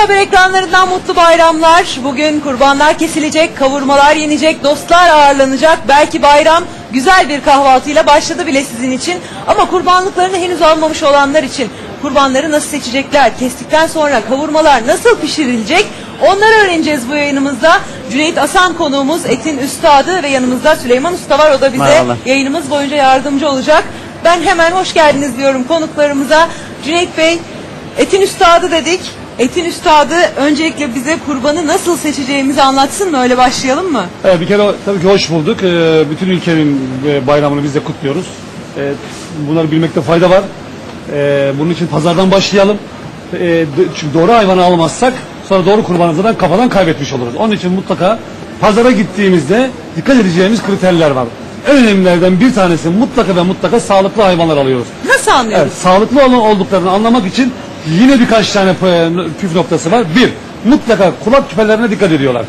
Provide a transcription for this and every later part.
Haber ekranlarından mutlu bayramlar. Bugün kurbanlar kesilecek, kavurmalar yenecek, dostlar ağırlanacak. Belki bayram güzel bir kahvaltıyla başladı bile sizin için. Ama kurbanlıklarını henüz almamış olanlar için kurbanları nasıl seçecekler? Kestikten sonra kavurmalar nasıl pişirilecek? Onları öğreneceğiz bu yayınımızda. Cüneyt Asan konuğumuz, etin üstadı ve yanımızda Süleyman Usta var. O da bize Merhabalar. yayınımız boyunca yardımcı olacak. Ben hemen hoş geldiniz diyorum konuklarımıza. Cüneyt Bey, etin üstadı dedik. Etin üstadı öncelikle bize kurbanı nasıl seçeceğimizi anlatsın mı? Öyle başlayalım mı? Evet, bir kere tabii ki hoş bulduk. Ee, bütün ülkenin e, bayramını biz de kutluyoruz. Ee, bunları bilmekte fayda var. Ee, bunun için pazardan başlayalım. Çünkü doğru hayvanı almazsak sonra doğru kurbanı zaten kafadan kaybetmiş oluruz. Onun için mutlaka pazara gittiğimizde dikkat edeceğimiz kriterler var. En önemlilerden bir tanesi mutlaka ve mutlaka sağlıklı hayvanlar alıyoruz. Nasıl anlıyoruz? Evet, sağlıklı olan olduklarını anlamak için yine birkaç tane püf noktası var. Bir, mutlaka kulak küpelerine dikkat ediyorlar.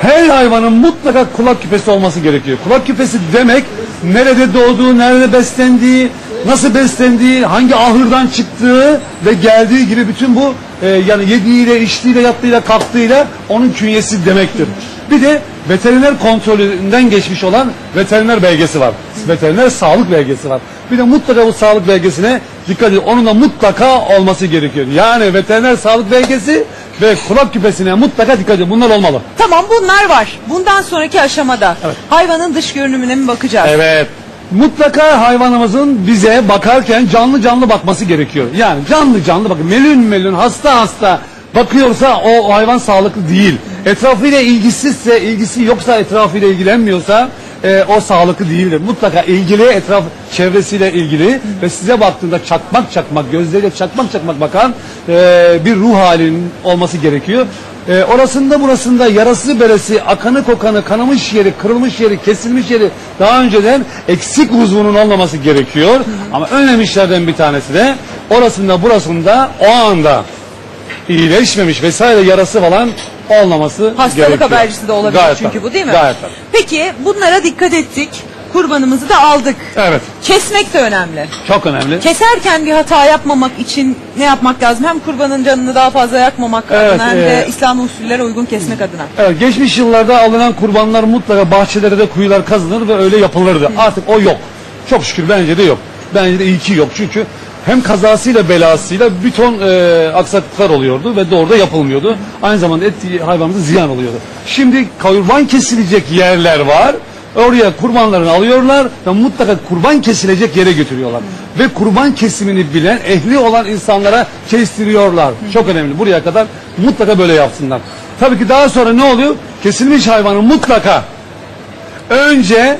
Her hayvanın mutlaka kulak küpesi olması gerekiyor. Kulak küpesi demek nerede doğduğu, nerede beslendiği, nasıl beslendiği, hangi ahırdan çıktığı ve geldiği gibi bütün bu e, yani yediğiyle, içtiğiyle, yattığıyla, kalktığıyla onun künyesi demektir. Bir de veteriner kontrolünden geçmiş olan veteriner belgesi var. Veteriner sağlık belgesi var. Bir de mutlaka bu sağlık belgesine dikkat edin. Onun da mutlaka olması gerekiyor. Yani veteriner sağlık belgesi ve kulak küpesine mutlaka dikkat edin. Bunlar olmalı. Tamam bunlar var. Bundan sonraki aşamada hayvanın dış görünümüne mi bakacağız? Evet. Mutlaka hayvanımızın bize bakarken canlı canlı bakması gerekiyor. Yani canlı canlı bakın melün melün hasta hasta bakıyorsa o hayvan sağlıklı değil. Etrafıyla ilgisizse, ilgisi yoksa etrafıyla ilgilenmiyorsa e, o sağlıklı değildir. Mutlaka ilgili etraf çevresiyle ilgili ve size baktığında çakmak çakmak gözleriyle çakmak çakmak bakan e, bir ruh halinin olması gerekiyor. E, orasında burasında yarası beresi, akanı kokanı, kanamış yeri, kırılmış yeri, kesilmiş yeri daha önceden eksik uzvunun olmaması gerekiyor. Ama önemli işlerden bir tanesi de orasında burasında o anda iyileşmemiş vesaire yarası falan olmaması Hastalık gerekiyor. habercisi de olabilir Gayet çünkü tabii. bu değil mi? Gayet tabii. Peki bunlara dikkat ettik. Kurbanımızı da aldık. Evet. Kesmek de önemli. Çok önemli. Keserken bir hata yapmamak için ne yapmak lazım? Hem kurbanın canını daha fazla yakmamak Evet, adına hem de e, İslam usullere uygun kesmek adına. Evet, geçmiş yıllarda alınan kurbanlar mutlaka bahçelere de kuyular kazılır ve öyle yapılırdı. Artık o yok. Çok şükür bence de yok. Bence de iyi ki yok. Çünkü hem kazasıyla belasıyla bir ton e, aksaklıklar oluyordu ve doğru da yapılmıyordu. Aynı zamanda et hayvanımıza ziyan oluyordu. Şimdi kurban kesilecek yerler var. Oraya kurbanlarını alıyorlar ve mutlaka kurban kesilecek yere götürüyorlar. Ve kurban kesimini bilen, ehli olan insanlara kestiriyorlar. Çok önemli. Buraya kadar mutlaka böyle yapsınlar. Tabii ki daha sonra ne oluyor? Kesilmiş hayvanı mutlaka önce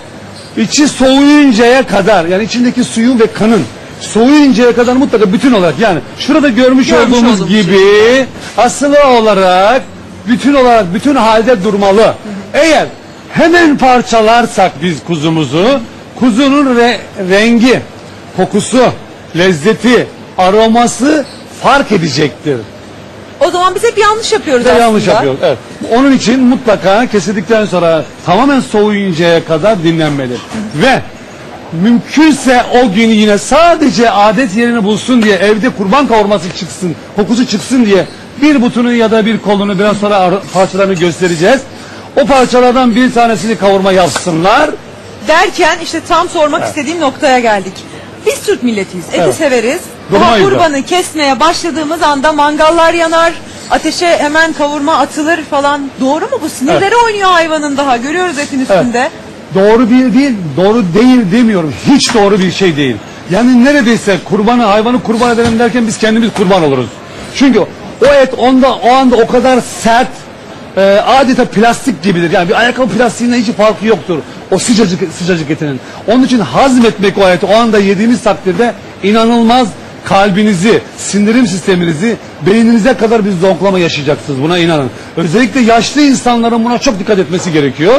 içi soğuyuncaya kadar yani içindeki suyun ve kanın soğuyuncaya kadar mutlaka bütün olarak yani şurada görmüş, Görmüş olduğumuz olduğumuz gibi asılı olarak bütün olarak bütün halde durmalı. Eğer hemen parçalarsak biz kuzumuzu kuzunun re- rengi, kokusu, lezzeti, aroması fark edecektir. O zaman biz hep yanlış yapıyoruz aslında. yanlış yapıyoruz. Evet. Onun için mutlaka kesildikten sonra tamamen soğuyuncaya kadar dinlenmeli. Ve mümkünse o gün yine sadece adet yerini bulsun diye evde kurban kavurması çıksın, kokusu çıksın diye bir butunu ya da bir kolunu biraz sonra ar- parçalarını göstereceğiz. O parçalardan bir tanesini kavurma yapsınlar. Derken işte tam sormak istediğim noktaya geldik. Biz Türk milletiyiz. Eti Evet. severiz. Da. kurbanı kesmeye başladığımız anda mangallar yanar. Ateşe hemen kavurma atılır falan. Doğru mu bu? Sinirleri oynuyor hayvanın daha. Görüyoruz etin üstünde. Doğru bir değil, doğru değil demiyorum. Hiç doğru bir şey değil. Yani neredeyse kurbanı, hayvanı kurban edelim derken biz kendimiz kurban oluruz. Çünkü o et onda o anda o kadar sert, e, adeta plastik gibidir. Yani bir ayakkabı plastiğinden hiç farkı yoktur. O sıcacık sıcacık etinin. Onun için hazmetmek o eti o anda yediğimiz takdirde inanılmaz kalbinizi, sindirim sisteminizi, beyninize kadar bir zonklama yaşayacaksınız. Buna inanın. Özellikle yaşlı insanların buna çok dikkat etmesi gerekiyor.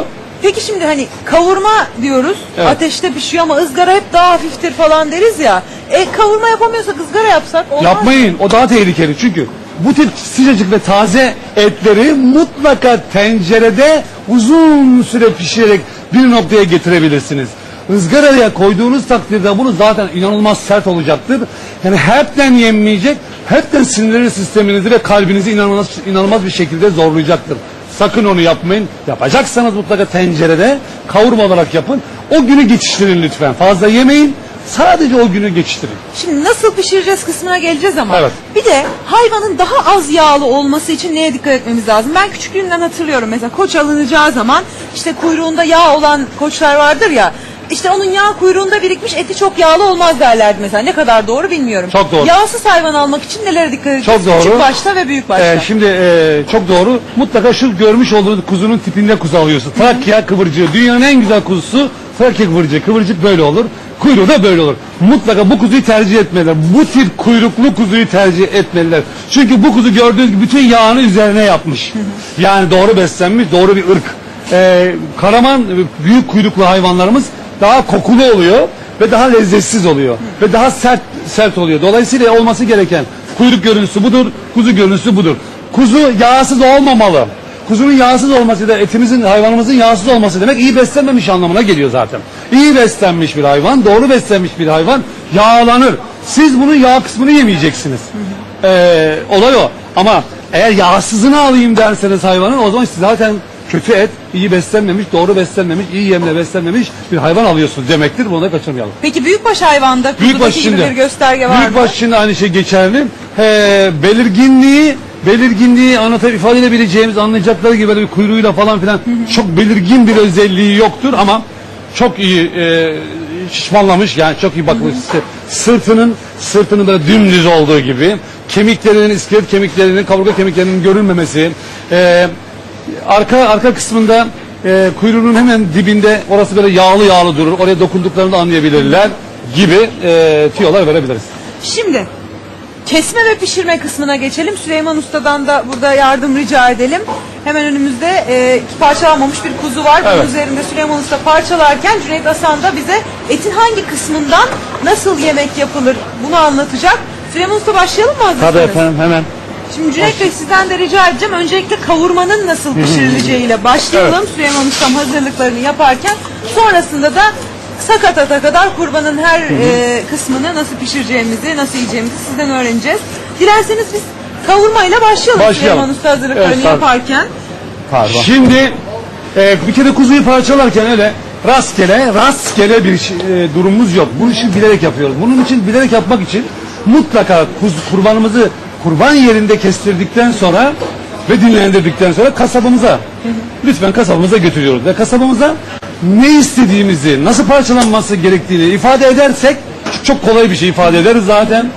Peki şimdi hani kavurma diyoruz. Evet. Ateşte pişiyor ama ızgara hep daha hafiftir falan deriz ya. E kavurma yapamıyorsak ızgara yapsak olmaz. Yapmayın. O daha tehlikeli. Çünkü bu tip sıcacık ve taze etleri mutlaka tencerede uzun süre pişirerek bir noktaya getirebilirsiniz. ızgaraya koyduğunuz takdirde bunu zaten inanılmaz sert olacaktır. Yani hepten yenmeyecek, hepten sinir sisteminizi ve kalbinizi inanılmaz, inanılmaz bir şekilde zorlayacaktır. Sakın onu yapmayın. Yapacaksanız mutlaka tencerede kavurma olarak yapın. O günü geçiştirin lütfen. Fazla yemeyin. Sadece o günü geçiştirin. Şimdi nasıl pişireceğiz kısmına geleceğiz ama Evet. bir de hayvanın daha az yağlı olması için neye dikkat etmemiz lazım? Ben küçüklüğümden hatırlıyorum mesela koç alınacağı zaman işte kuyruğunda yağ olan koçlar vardır ya işte onun yağ kuyruğunda birikmiş eti çok yağlı olmaz derlerdi mesela. Ne kadar doğru bilmiyorum. Çok doğru. Yağsız hayvan almak için nelere dikkat edeceğiz? Çok doğru. Küçük başta ve büyük başta. Ee, şimdi e, çok doğru. Mutlaka şu görmüş olduğunuz kuzunun tipinde kuzu alıyorsun. Trakya kıvırcığı. Dünyanın en güzel kuzusu Trakya kıvırcığı. Kıvırcık böyle olur. Kuyruğu da böyle olur. Mutlaka bu kuzuyu tercih etmeliler. Bu tip kuyruklu kuzuyu tercih etmeliler. Çünkü bu kuzu gördüğünüz gibi bütün yağını üzerine yapmış. Yani doğru beslenmiş, doğru bir ırk. Ee, Karaman büyük kuyruklu hayvanlarımız daha kokulu oluyor ve daha lezzetsiz oluyor ve daha sert sert oluyor. Dolayısıyla olması gereken kuyruk görüntüsü budur, kuzu görüntüsü budur. Kuzu yağsız olmamalı. Kuzunun yağsız olması da etimizin, hayvanımızın yağsız olması demek iyi beslenmemiş anlamına geliyor zaten. İyi beslenmiş bir hayvan, doğru beslenmiş bir hayvan yağlanır. Siz bunun yağ kısmını yemeyeceksiniz. Ee, olay o. Ama eğer yağsızını alayım derseniz hayvanın o zaman siz zaten kötü et, iyi beslenmemiş, doğru beslenmemiş, iyi yemle beslenmemiş bir hayvan alıyorsunuz demektir. Bunu da kaçırmayalım. Peki büyükbaş hayvanda Büyükbaş gibi şimdi. bir gösterge var Büyükbaş mı? şimdi aynı şey geçerli. Ee, belirginliği belirginliği anlatıp ifade edebileceğimiz anlayacakları gibi böyle bir kuyruğuyla falan filan çok belirgin bir özelliği yoktur ama çok iyi e, şişmanlamış yani çok iyi bakılmış. Sırtının sırtının böyle dümdüz olduğu gibi kemiklerinin iskelet kemiklerinin kaburga kemiklerinin görünmemesi e, arka arka kısmında e, kuyruğunun hemen dibinde orası böyle yağlı yağlı durur. Oraya dokunduklarında anlayabilirler gibi e, tüyolar verebiliriz. Şimdi kesme ve pişirme kısmına geçelim. Süleyman Usta'dan da burada yardım rica edelim. Hemen önümüzde e, parçalanmamış bir kuzu var. Bunun Evet. üzerinde Süleyman Usta parçalarken Cüneyt Asan da bize etin hangi kısmından nasıl yemek yapılır bunu anlatacak. Süleyman Usta başlayalım mı hazırsanız? Tabii efendim hemen. Şimdi Cüneyt Bey sizden de rica edeceğim. Öncelikle kavurmanın nasıl pişirileceğiyle başlayalım. Süleyman Ustam hazırlıklarını yaparken sonrasında da sakatata kadar kurbanın her e, kısmını nasıl pişireceğimizi, nasıl yiyeceğimizi sizden öğreneceğiz. Dilerseniz biz kavurmayla başlayalım, Başlayalım. Süleyman Usta hazırlıklarını Evet, tabii. yaparken. Pardon. Şimdi e, bir kere kuzuyu parçalarken öyle rastgele rastgele bir şey- e, durumumuz yok. Bunu için bilerek yapıyoruz. Bunun için bilerek yapmak için mutlaka kuzu, kurbanımızı kurban yerinde kestirdikten sonra ve dinlendirdikten sonra kasabımıza lütfen kasabımıza götürüyoruz ve kasabımıza ne istediğimizi, nasıl parçalanması gerektiğini ifade edersek çok kolay bir şey ifade ederiz zaten.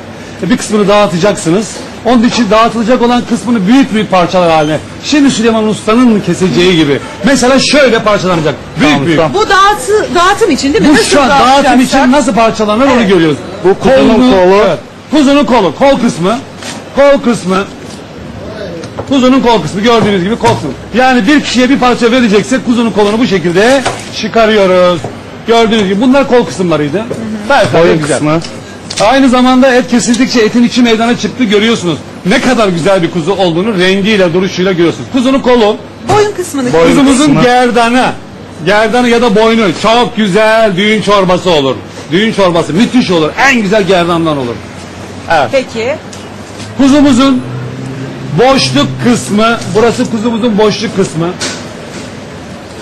E, Bir kısmını dağıtacaksınız. Onun için dağıtılacak olan kısmını büyük büyük parçalar haline. Şimdi Süleyman Usta'nın keseceği gibi. Mesela şöyle parçalanacak. Büyük büyük. Bu dağıtı, dağıtım için değil mi? Bu Nasıl şu an dağıtım dağıtacaksak? için nasıl parçalanır onu Evet. görüyoruz. Bu kuzunun kolu. Evet. Kuzunun kolu. Kol kısmı. Kol kısmı. Kuzunun kol kısmı gördüğünüz gibi kol kısmı. Yani bir kişiye bir parça vereceksek kuzunun kolunu bu şekilde çıkarıyoruz. Gördüğünüz gibi bunlar kol kısımlarıydı. Boyun kısmı. Aynı zamanda et kesildikçe etin içi meydana çıktı görüyorsunuz. Ne kadar güzel bir kuzu olduğunu rengiyle duruşuyla görüyorsunuz. Kuzunun kolu Boyun kısmını. Kuzumuzun gerdanı, gerdanı ya da boynu çok güzel düğün çorbası olur. Düğün çorbası müthiş olur. En güzel gerdandan olur. Evet. Peki. Kuzumuzun boşluk kısmı, burası kuzumuzun boşluk kısmı.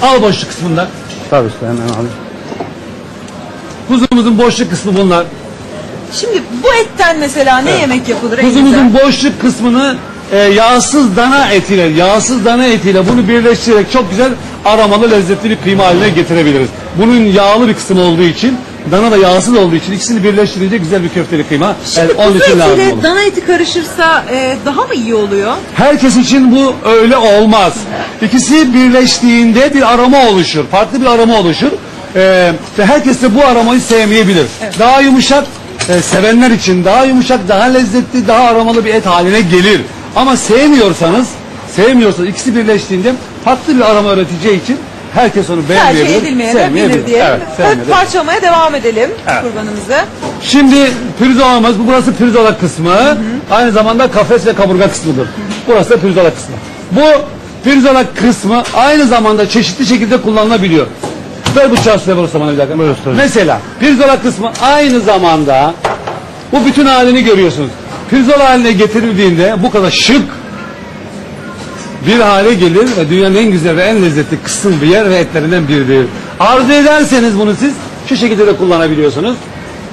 Al boşluk kısmından. Tabii işte hemen abi. Kuzumuzun boşluk kısmı bunlar. Şimdi bu etten mesela ne yemek yapılır en güzel? Kuzumuzun boşluk kısmını e, yağsız dana etiyle, yağsız dana etiyle bunu birleştirerek çok güzel aromalı lezzetli bir kıyma haline getirebiliriz. Bunun yağlı bir kısmı olduğu için, dana da yağsız olduğu için ikisini birleştirince güzel bir köfteli kıyma. Şimdi Evet, onun için lazım olur. dana eti karışırsa e, daha mı iyi oluyor? Herkes için bu öyle olmaz. İkisi birleştiğinde bir aroma oluşur. Farklı bir aroma oluşur. Ee, ve herkes de bu aromayı sevmeyebilir. Daha yumuşak, e, sevenler için daha yumuşak, daha lezzetli, daha aromalı bir et haline gelir. Ama sevmiyorsanız, sevmiyorsanız ikisi birleştiğinde farklı bir aroma üreteceği için herkes onu Tercih beğenmeyebilir, edilmeyebilir sevmeyebilir. diyelim. Evet, Hadi sevmeyebilir. parçalamaya devam edelim Evet. kurbanımızı. Şimdi pirzolamız, bu burası pirzola kısmı. Aynı zamanda kafes ve kaburga kısmıdır. Burası da pirzola kısmı. Bu pirzola kısmı aynı zamanda çeşitli şekilde kullanılabiliyor. Ver bıçağı size vurursa bana bir dakika. Mesela pirzola kısmı aynı zamanda bu bütün halini görüyorsunuz. Pirzola haline getirildiğinde bu kadar şık bir hale gelir ve dünyanın en güzel ve en lezzetli kısım bir yer ve etlerinden biridir. Arzu ederseniz bunu siz şu şekilde de kullanabiliyorsunuz.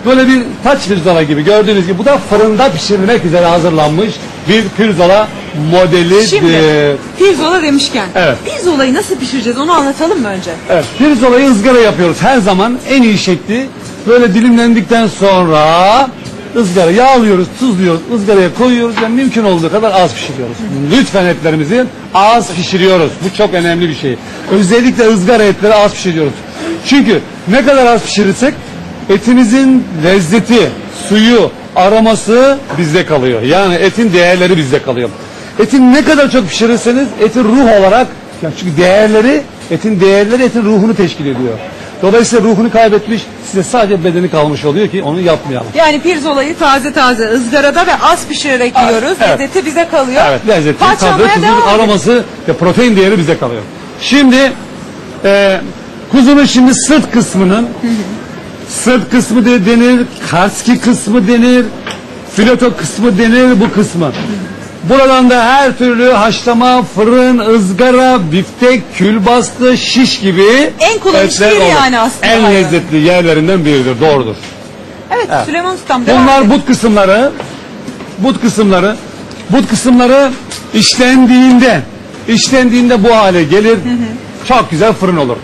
Böyle bir taç pirzola gibi gördüğünüz gibi bu da fırında pişirilmek üzere hazırlanmış bir pirzola modelidir. Şimdi pirzola demişken Evet. pirzolayı nasıl pişireceğiz onu anlatalım mı önce? Evet, pirzolayı ızgara yapıyoruz. Her zaman en iyi şekli böyle dilimlendikten sonra ızgara yağlıyoruz, tuzluyoruz, ızgaraya koyuyoruz ve mümkün olduğu kadar az pişiriyoruz. Lütfen etlerimizi az pişiriyoruz. Bu çok önemli bir şey. Özellikle ızgara etleri az pişiriyoruz. Çünkü ne kadar az pişirirsek etimizin lezzeti, suyu, aroması bizde kalıyor. Yani etin değerleri bizde kalıyor. Etin ne kadar çok pişirirseniz etin ruh olarak yani çünkü değerleri, etin değerleri etin ruhunu teşkil ediyor. Dolayısıyla ruhunu kaybetmiş, size sadece bedeni kalmış oluyor ki onu yapmayalım. Yani pirzolayı taze taze ızgarada ve az pişirerek yiyoruz. evet. Lezzeti bize kalıyor. Evet, lezzeti, tadı, Parçalamaya devam edelim. aroması ve protein değeri bize kalıyor. Şimdi e, kuzunun şimdi sırt kısmının sırt kısmı de denir, karski kısmı denir, fileto kısmı denir bu kısmı. Buradan da her türlü haşlama, fırın, ızgara, biftek, külbastı, şiş gibi En kullanışlı etler yeri olur. yani aslında En hayvanın. lezzetli yerlerinden biridir, doğrudur. Evet, Süleyman Ustam devam Bunlar edelim. but kısımları, but kısımları, but kısımları işlendiğinde, işlendiğinde bu hale gelir. Çok güzel fırın olur.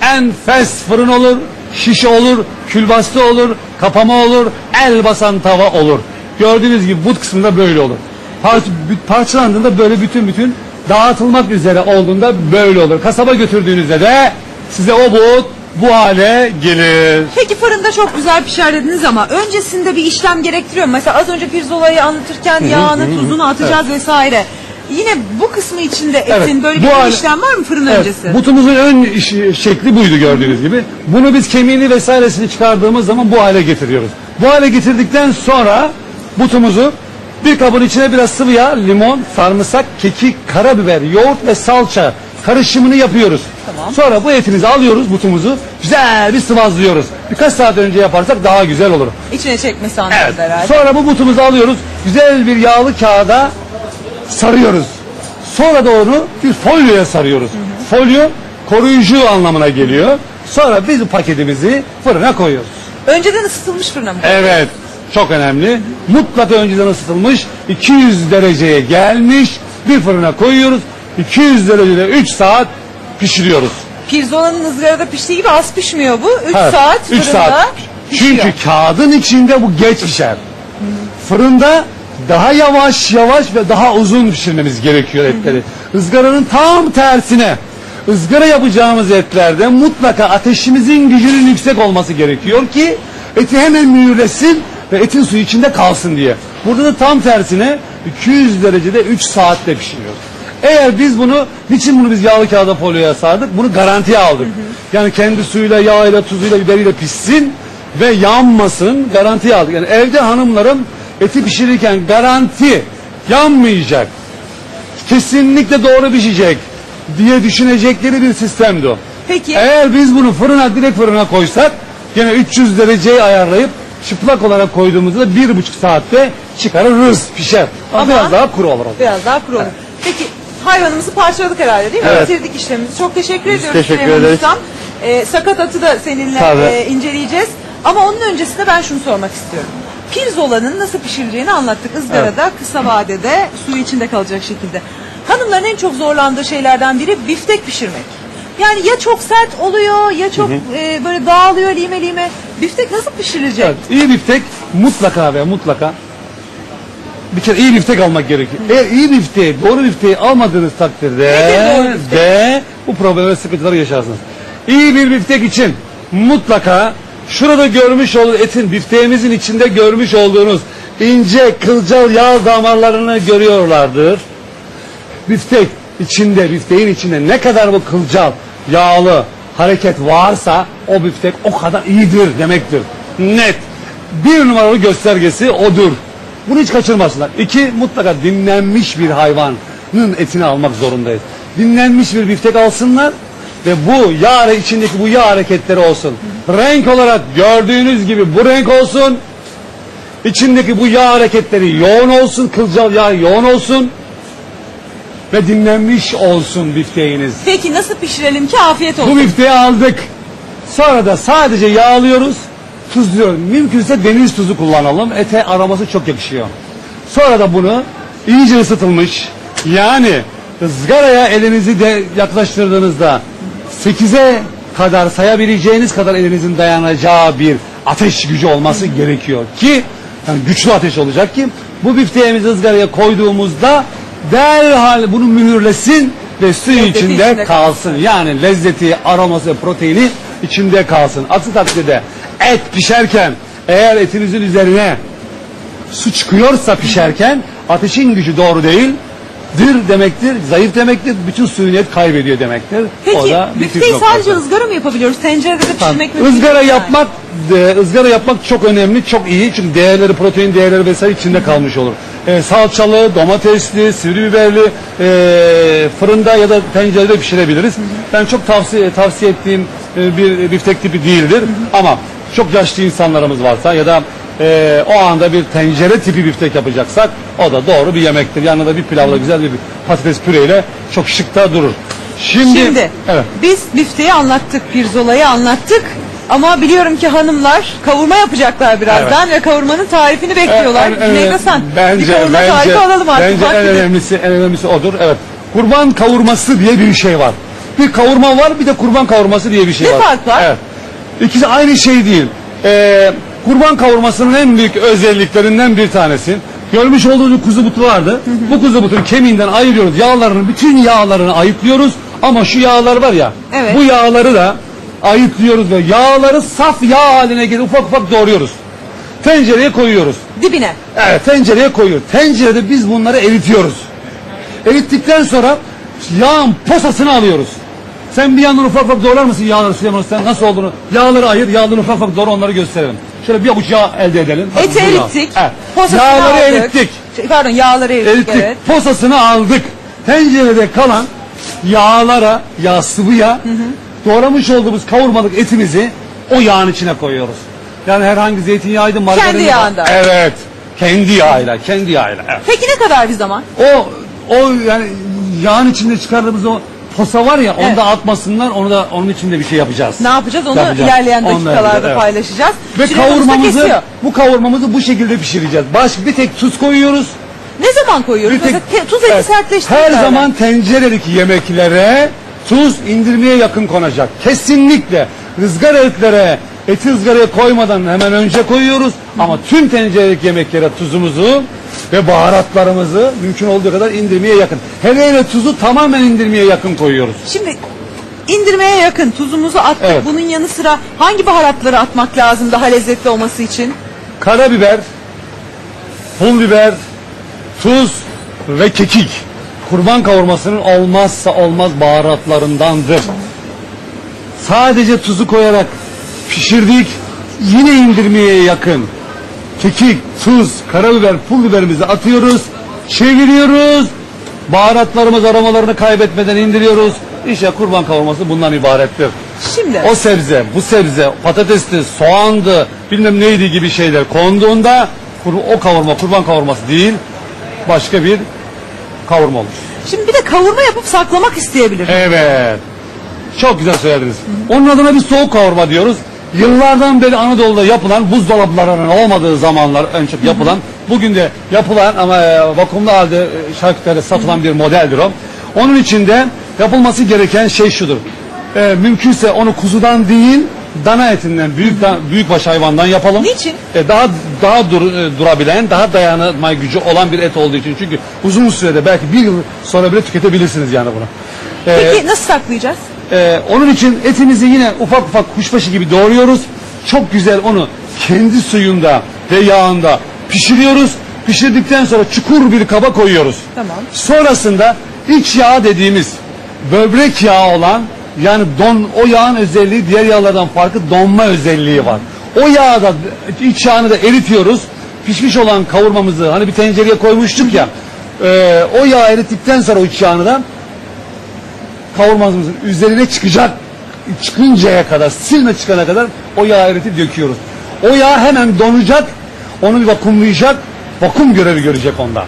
Enfes fırın olur, şişe olur, külbastı olur, kapama olur, el basan tava olur. Gördüğünüz gibi but kısmında böyle olur. Par- parçalandığında böyle bütün bütün dağıtılmak üzere olduğunda böyle olur. Kasaba götürdüğünüzde de size o but bu hale gelir. Peki fırında çok güzel pişer dediniz ama öncesinde bir işlem gerektiriyor? Mesela az önce pirzolayı anlatırken yağını, tuzunu atacağız vesaire. Yine bu kısmı içinde etin Evet, böyle bu bir hale- işlem var mı fırın Evet, öncesi? butumuzun ön işi- şekli buydu gördüğünüz gibi. Bunu biz kemiğini vesairesini çıkardığımız zaman bu hale getiriyoruz. Bu hale getirdikten sonra butumuzu bir kabın içine biraz sıvı yağ, limon, sarımsak, kekik, karabiber, yoğurt ve salça karışımını yapıyoruz. Tamam. Sonra bu etimizi alıyoruz butumuzu güzel bir sıvazlıyoruz. Birkaç saat önce yaparsak daha güzel olur. İçine çekmesi anlamında Evet. herhalde. Sonra bu butumuzu alıyoruz. Güzel bir yağlı kağıda sarıyoruz. Sonra da onu bir folyoya sarıyoruz. Folyo koruyucu anlamına geliyor. Sonra biz bu paketimizi fırına koyuyoruz. Önceden ısıtılmış fırına mı? Evet. Çok önemli. Mutlaka önceden ısıtılmış 200 dereceye gelmiş bir fırına koyuyoruz. 200 derecede 3 saat pişiriyoruz. Pirzolanın ızgarada piştiği gibi az pişmiyor bu. 3 Evet, saat üç fırında saat. pişiyor. Çünkü kağıdın içinde bu geç pişer. Fırında daha yavaş yavaş ve daha uzun pişirmemiz gerekiyor etleri. Izgaranın tam tersine. ızgara yapacağımız etlerde mutlaka ateşimizin gücünün yüksek olması gerekiyor ki eti hemen mühürlesin ve etin suyu içinde kalsın diye. Burada da tam tersine 200 derecede 3 saatte pişiriyoruz. Eğer biz bunu, niçin bunu biz yağlı kağıda folyoya sardık? Bunu garantiye aldık. Yani kendi suyuyla, yağıyla, tuzuyla, biberiyle pişsin ve yanmasın garantiye aldık. Yani evde hanımlarım eti pişirirken garanti yanmayacak, kesinlikle doğru pişecek diye düşünecekleri bir sistemdi o. Peki Eğer biz bunu fırına direkt fırına koysak gene 300 dereceyi ayarlayıp çıplak olarak koyduğumuzda bir buçuk saatte çıkarırız pişer. Ama, Ama- biraz daha kuru olur. biraz daha kuru olur. Peki hayvanımızı parçaladık herhalde değil mi? Evet. Bitirdik işlemimizi. Çok teşekkür ediyoruz teşekkür Süleyman ederiz. Ustam. Ee, sakat atı da seninle Tabii. e, inceleyeceğiz. Ama onun öncesinde ben şunu sormak istiyorum. Pirzolanın nasıl pişirileceğini anlattık. Izgarada kısa vadede suyu içinde kalacak şekilde. Hanımların en çok zorlandığı şeylerden biri biftek pişirmek. Yani ya çok sert oluyor ya çok e, böyle dağılıyor lime lime. Biftek nasıl pişirilecek? Evet, iyi biftek mutlaka ve mutlaka bir kere iyi biftek almak gerekiyor. Eğer iyi bifteği, doğru bifteği almadığınız takdirde Nedir doğru biftek? de bu problem ve sıkıntıları yaşarsınız. İyi bir biftek için mutlaka şurada görmüş olduğunuz etin bifteğimizin içinde görmüş olduğunuz ince kılcal yağ damarlarını görüyorlardır. Biftek içinde, bifteğin içinde ne kadar bu kılcal, yağlı hareket varsa o biftek o kadar iyidir demektir. Net. Bir numaralı göstergesi odur. Bunu hiç kaçırmasınlar. İki, mutlaka dinlenmiş bir hayvanın etini almak zorundayız. Dinlenmiş bir biftek alsınlar ve bu yağ içindeki bu yağ hareketleri olsun. Renk olarak gördüğünüz gibi bu renk olsun. İçindeki bu yağ hareketleri yoğun olsun, kılcal yağ yoğun olsun ve dinlenmiş olsun bifteğiniz. Peki nasıl pişirelim ki afiyet Bu olsun? bifteği aldık. Sonra da sadece yağlıyoruz, tuzluyoruz. Mümkünse deniz tuzu kullanalım. Ete aroması çok yakışıyor. Sonra da bunu iyice ısıtılmış, yani ızgaraya elinizi de yaklaştırdığınızda 8'e kadar sayabileceğiniz kadar elinizin dayanacağı bir ateş gücü olması gerekiyor ki yani güçlü ateş olacak ki bu bifteğimizi ızgaraya koyduğumuzda derhal bunu mühürlesin ve suyu Lezzeti içinde içinde kalsın. Yani lezzeti, aroması, proteini içinde kalsın. Aksi takdirde et pişerken eğer etinizin üzerine su çıkıyorsa pişerken ateşin gücü doğru değil. Dir demektir, zayıf demektir. Bütün suyunu et kaybediyor demektir. o Peki da bir püf büfteyi noktası. sadece ızgara mı yapabiliyoruz? Tencerede de Tamam. pişirmek mümkün Izgara değil yani. yapmak e, ızgara yapmak çok önemli, çok iyi. Çünkü değerleri, protein değerleri vesaire içinde kalmış olur. E, salçalı, domatesli, sivri biberli e, fırında ya da tencerede pişirebiliriz. Ben çok tavsiye tavsiye ettiğim e, bir biftek tipi değildir. Ama çok yaşlı insanlarımız varsa ya da e, o anda bir tencere tipi biftek yapacaksak o da doğru bir yemektir. Yanında da bir pilavla güzel bir patates püreyle çok şık da durur. Şimdi, Şimdi evet. biz bifteyi anlattık, pirzolayı anlattık. Ama biliyorum ki hanımlar kavurma yapacaklar birazdan ve kavurmanın tarifini bekliyorlar. En- en- Cüneyt Hasan, bence, bir kavurma bence, tarifi alalım artık. Bence en önemlisi, en önemlisi odur. Evet. Kurban kavurması diye bir şey var. Bir kavurma var, bir de kurban kavurması diye bir şey Ne var. fark var? Evet. İkisi aynı şey değil. Ee, kurban kavurmasının en büyük özelliklerinden bir tanesi. Görmüş olduğunuz kuzu butu vardı. Bu kuzu butun kemiğinden ayırıyoruz. Yağlarını, bütün yağlarını ayıklıyoruz. Ama şu yağlar var ya, Evet. bu yağları da ayıklıyoruz ve yağları saf yağ haline getirip ufak ufak doğruyoruz. Tencereye koyuyoruz. Dibine. Evet tencereye koyuyoruz. Tencerede biz bunları eritiyoruz. Erittikten sonra yağın posasını alıyoruz. Sen bir yandan ufak ufak doğrar mısın yağları Süleyman Usta? Nasıl olduğunu? Yağları ayır, yağları ufak ufak doğra onları gösterelim. Şöyle bir avuç yağ elde edelim. Eti bu yağ. erittik. Evet. posasını Yağları aldık. erittik. Şey, Pardon yağları erittik, Erittik. evet. Posasını aldık. Tencerede kalan yağlara, yağ sıvı yağ, doğramış olduğumuz kavurmalık etimizi o yağın içine koyuyoruz. Yani herhangi zeytinyağıydı, margarin. Kendi yağında. Evet. Kendi yağıyla, kendi yağıyla. Evet. Peki ne kadar bir zaman? O o yani yağın içinde çıkardığımız o posa var ya onu Evet. da atmasınlar. Onu da onun içinde bir şey yapacağız. Ne yapacağız onu Yapacağız. ilerleyen da dakikalarda evet. paylaşacağız. Ve de kavurmamızı kesiyor. bu kavurmamızı bu şekilde pişireceğiz. Başka bir tek tuz koyuyoruz. Ne zaman koyuyoruz? Bir tek- Mesela te- tuz eti Evet. sertleştirir. Her derler. zaman tenceredeki yemeklere tuz indirmeye yakın konacak. Kesinlikle ızgara etlere eti ızgaraya koymadan hemen önce koyuyoruz. Ama tüm tenceredeki yemeklere tuzumuzu ve baharatlarımızı mümkün olduğu kadar indirmeye yakın. Hele hele tuzu tamamen indirmeye yakın koyuyoruz. Şimdi indirmeye yakın tuzumuzu attık. Evet. Bunun yanı sıra hangi baharatları atmak lazım daha lezzetli olması için? Karabiber, pul biber, tuz ve kekik. Kurban kavurmasının olmazsa olmaz baharatlarındandır. Sadece tuzu koyarak pişirdik. Yine indirmeye yakın. Kekik, tuz, karabiber, pul biberimizi atıyoruz. Çeviriyoruz. Baharatlarımız aromalarını kaybetmeden indiriyoruz. İşte kurban kavurması bundan ibarettir. Şimdi O sebze, bu sebze, patatesti, soğandı, bilmem neydi gibi şeyler konduğunda kur- o kavurma kurban kavurması değil, başka bir kavurma olur. şimdi bir de kavurma yapıp saklamak isteyebilir. Evet. Çok güzel söylediniz. Onun adına bir soğuk kavurma diyoruz. Yıllardan beri Anadolu'da yapılan buzdolaplarının olmadığı zamanlar en çok yapılan bugün de yapılan ama e, vakumlu halde e, şarküteride satılan bir modeldir o. Onun içinde yapılması gereken şey şudur. E, mümkünse onu kuzudan değil dana etinden büyük da, büyükbaş hayvandan yapalım. Niçin? E, daha daha dur, e, durabilen, daha dayanma gücü olan bir et olduğu için. Çünkü uzun sürede belki bir yıl sonra bile tüketebilirsiniz yani bunu. E, Peki nasıl saklayacağız? ee, onun için etimizi yine ufak ufak kuşbaşı gibi doğruyoruz. Çok güzel onu kendi suyunda ve yağında pişiriyoruz. Pişirdikten sonra çukur bir kaba koyuyoruz. Tamam. Sonrasında iç yağ dediğimiz böbrek yağı olan yani don o yağın özelliği diğer yağlardan farkı donma özelliği var. O yağı da iç yağını da eritiyoruz. Pişmiş olan kavurmamızı hani bir tencereye koymuştuk ya. e, o yağı erittikten sonra o iç yağını da kavurmamızın üzerine çıkacak çıkıncaya kadar silme çıkana kadar o yağı eritip döküyoruz. O yağ hemen donacak onu vakumlayacak vakum görevi görecek onda.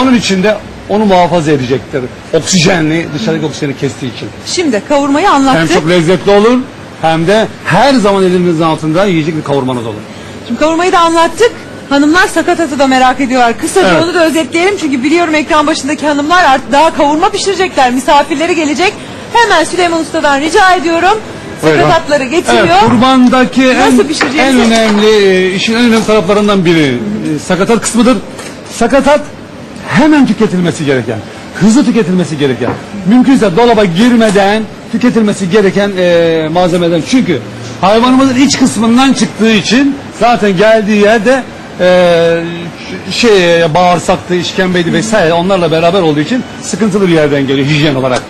Onun için de onu muhafaza edecektir. Oksijenli dışarıdaki oksijeni kestiği için. Şimdi kavurmayı Hem anlattık. çok lezzetli olur hem de her zaman elinizin altında yiyecek bir kavurmanız olur. Şimdi kavurmayı da anlattık. Hanımlar sakatatı da merak ediyorlar. Kısaca Evet. onu da özetleyelim çünkü biliyorum ekran başındaki hanımlar artık daha kavurma pişirecekler. Misafirleri gelecek. Hemen Süleyman Usta'dan rica ediyorum. Sakatatları getiriyor. Evet, kurbandaki en, Nasıl pişireceğiz? en önemli, e, işin en önemli taraflarından biri e, sakatat kısmıdır. Sakatat hemen tüketilmesi gereken, hızlı tüketilmesi gereken, mümkünse dolaba girmeden tüketilmesi gereken e, malzemeden. Çünkü hayvanımızın iç kısmından çıktığı için zaten geldiği yerde e, şey bağırsaktı, işkembeydi vesaire onlarla beraber olduğu için sıkıntılı bir yerden geliyor hijyen olarak.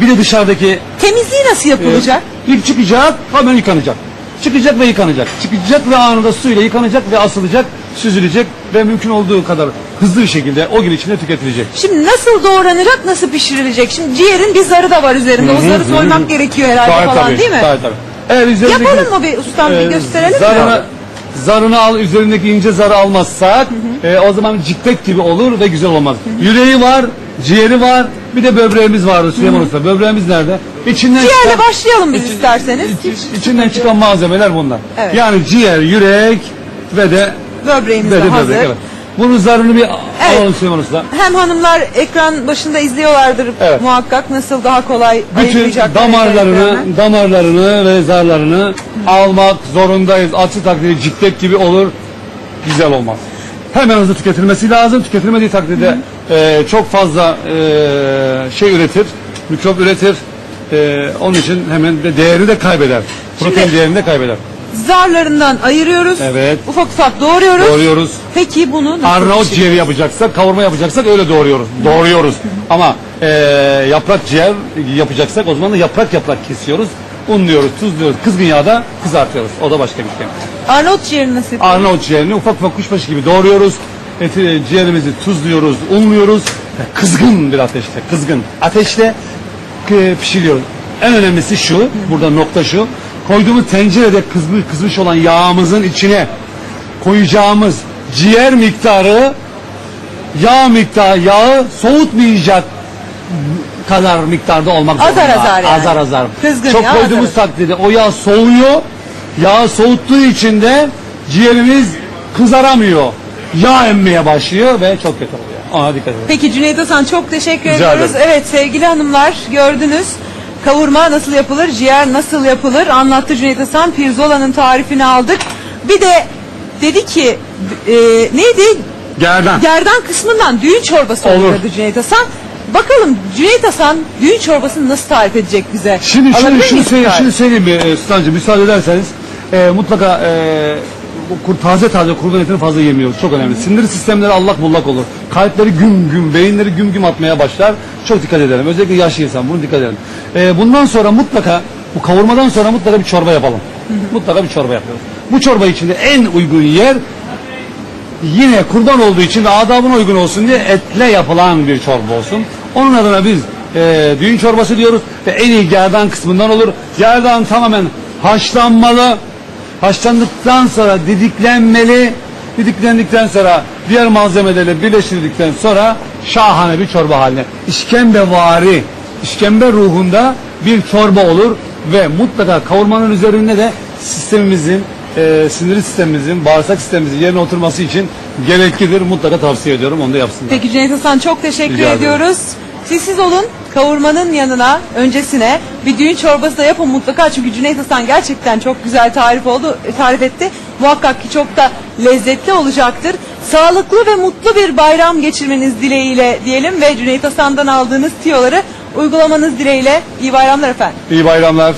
Bir de dışarıdaki Temizliği nasıl yapılacak? ilk çıkacak, hemen yıkanacak. Çıkacak ve yıkanacak. Çıkacak ve anında suyla yıkanacak ve asılacak, süzülecek ve mümkün olduğu kadar hızlı bir şekilde o gün içinde tüketilecek. Şimdi nasıl doğranacak, nasıl pişirilecek? Şimdi ciğerin bir zarı da var üzerinde. O zarı soymak gerekiyor herhalde Gayet falan tabii, değil mi? gayet tabii. Eğer üzerindeki, Yapalım mı bir ustam bir gösterelim mi? zarını, Zarını al, üzerindeki ince zarı almazsak e, o zaman cikpek gibi olur ve güzel olmaz. Yüreği var, ciğeri var, bir de böbreğimiz vardı Süleyman Usta. Böbreğimiz nerede? İçinden Ciğerle çıkan- başlayalım biz isterseniz. İç- içinden çıkan malzemeler bunlar. Evet. Yani ciğer, yürek ve de Böbreğimiz de hazır. böbrek. Evet. Bunun zarını bir Evet. alalım Süleyman Usta. Hem hanımlar ekran başında izliyorlardır Evet. muhakkak nasıl daha kolay Bütün ayıklayacaklar. damarlarını, damarlarını ve zarlarını almak zorundayız. Aksi takdirde ciklet gibi olur, güzel olmaz. Hemen hızlı tüketilmesi lazım. Tüketilmediği takdirde e, çok fazla e, şey üretir, mikrop üretir. E, onun için hemen de değerini de kaybeder. Protein değerini de kaybeder. Zarlarından ayırıyoruz. Evet. Ufak ufak doğruyoruz. Doğruyoruz. Peki bunu nasıl Arnavut ciğeri yapacaksak, kavurma yapacaksak öyle doğruyoruz. Doğruyoruz. Ama e, yaprak ciğer yapacaksak o zaman da yaprak yaprak kesiyoruz. Unluyoruz, tuzluyoruz. Kızgın yağda kızartıyoruz. O da başka bir şey. Arnavut ciğeri nasıl yapıyoruz? Arnavut ciğerini ufak ufak kuşbaşı gibi doğruyoruz. Eti, ciğerimizi tuzluyoruz, unluyoruz. Kızgın bir ateşte, kızgın ateşte e, pişiriyoruz. En önemlisi şu, burada nokta şu. Koyduğumuz tencerede kızmış, kızmış olan yağımızın içine koyacağımız ciğer miktarı yağ miktarı, yağı soğutmayacak kadar miktarda olmak Azar zorunda. azar yani. Azar azar. Kızgın Çok yağ, koyduğumuz azar. takdirde o yağ soğuyor. Yağ soğuttuğu için de ciğerimiz kızaramıyor. Yağ emmeye başlıyor ve çok kötü oluyor. Ona dikkat edin. Peki Cüneyt Hasan çok teşekkür Rica ediyoruz. ederim. Evet sevgili hanımlar gördünüz. Kavurma nasıl yapılır, ciğer nasıl yapılır anlattı Cüneyt Hasan. Pirzola'nın tarifini aldık. Bir de dedi ki e, neydi? Gerdan. Gerdan kısmından düğün çorbası Olur. dedi Cüneyt Hasan. Bakalım Cüneyt Hasan düğün çorbasını nasıl tarif edecek bize? Şimdi şunu, Alabilir şunu, miyiz söyle, tarif? şunu söyleyeyim mi e, Sultancığım müsaade ederseniz e, mutlaka e, taze taze kurban etini fazla yemiyoruz. Çok önemli. Sinir sistemleri allak bullak olur. Kalpleri güm güm, beyinleri güm güm atmaya başlar. Çok dikkat edelim. Özellikle yaşlı insan bunu dikkat edelim. E, bundan sonra mutlaka bu kavurmadan sonra mutlaka bir çorba yapalım. Mutlaka bir çorba yapıyoruz. Bu çorba içinde en uygun yer yine kurban olduğu için ve adabına uygun olsun diye etle yapılan bir çorba olsun. Onun adına biz e, düğün çorbası diyoruz ve en iyi gerdan kısmından olur. Gerdan tamamen haşlanmalı. Haşlandıktan sonra didiklenmeli. Didiklendikten sonra diğer malzemelerle birleştirdikten sonra şahane bir çorba haline. İşkembevari, işkembe ruhunda bir çorba olur ve mutlaka kavurmanın üzerinde de sistemimizin e, sinir sistemimizin, bağırsak sistemimizin yerine oturması için gereklidir. Mutlaka tavsiye ediyorum. Onu da yapsınlar. Peki Cüneyt Hasan çok teşekkür Rica ederim. ediyoruz. Siz siz olun kavurmanın yanına öncesine bir düğün çorbası da yapın mutlaka çünkü Cüneyt Hasan gerçekten çok güzel tarif oldu tarif etti. Muhakkak ki çok da lezzetli olacaktır. Sağlıklı ve mutlu bir bayram geçirmeniz dileğiyle diyelim ve Cüneyt Hasan'dan aldığınız tiyoları uygulamanız dileğiyle iyi bayramlar efendim. İyi bayramlar.